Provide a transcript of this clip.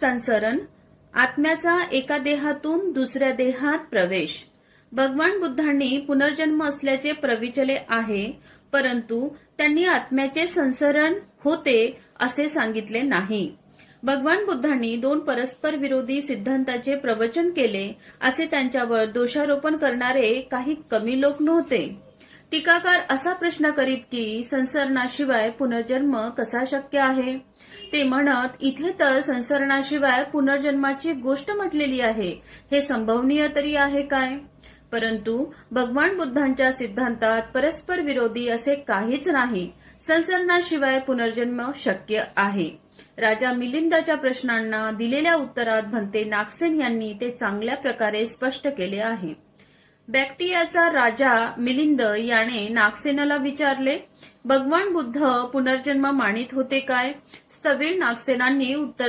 संसरण आत्म्याचा एका देहातून दुसऱ्या देहात प्रवेश. भगवान बुद्धांनी पुनर्जन्म असल्याचे प्रविचले आहे परंतु त्यांनी आत्म्याचे संसरण होते असे सांगितले नाही. भगवान बुद्धांनी दोन परस्पर विरोधी सिद्धांताचे प्रवचन केले असे त्यांच्यावर दोषारोपण करणारे काही कमी लोक नव्हते. टीकाकार असा प्रश्न करीत की संसरणाशिवाय पुनर्जन्म कसा शक्य आहे? ते म्हणत इथे तर संसरणाशिवाय पुनर्जन्माची गोष्ट म्हटलेली आहे. हे संभवनीय तरी आहे काय? परंतु भगवान बुद्धांच्या सिद्धांतात परस्पर विरोधी असे काहीच नाही. संसरणाशिवाय पुनर्जन्म शक्य आहे. राजा मिलिंदाच्या प्रश्नांना दिलेल्या उत्तरात भंते नागसेन यांनी ते चांगल्या प्रकारे स्पष्ट केले आहे. बॅक्टियाचा राजा मिलिंद याने नागसेनाला विचारले भगवान बुद्ध पुनर्जन्म मानित होते काय? स्थवीर नागसेनांनी उत्तर